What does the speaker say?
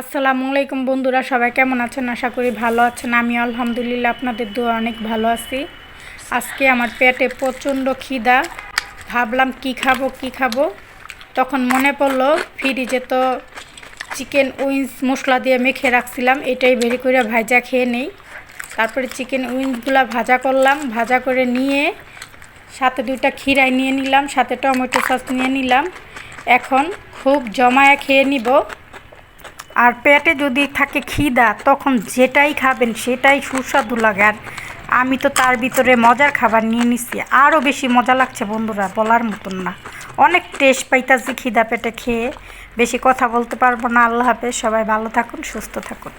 আসসালামু আলাইকুম বন্ধুরা, সবাই কেমন আছেন? আশা করি ভালো আছেন। আমি আলহামদুলিল্লাহ আপনাদের দোয়া অনেক ভালো আছি। আজকে আমার পেটে প্রচণ্ড খিদা। ভাবলাম কি খাব কি খাব? তখন মনে পড়ল, ফ্রিজে তো চিকেন উইংস মশলা দিয়ে মেখে রাখছিলাম। এটাই বেরি করে ভাজা খেয়ে নেই। তারপরে চিকেন উইংসগুলো ভাজা করলাম। ভাজা করে নিয়ে সাথে দুইটা খিরাই নিয়ে নিলাম, সাথে টমেটো সস নিয়ে নিলাম। এখন খুব জমায়া খেয়ে নিব। আর পেটে যদি থাকে খিদা, তখন যেটাই খাবেন সেটাই সুস্বাদু লাগে। আর আমি তো তার ভিতরে মজার খাবার নিয়ে নিচ্ছি আরও বেশি মজা লাগছে বন্ধুরা, বলার মতন না। অনেক টেস্ট পাইতাছি খিদা পেটে খেয়ে। বেশি কথা বলতে পারব না। আল্লাহ হাফেজ। সবাই ভালো থাকুন, সুস্থ থাকুন।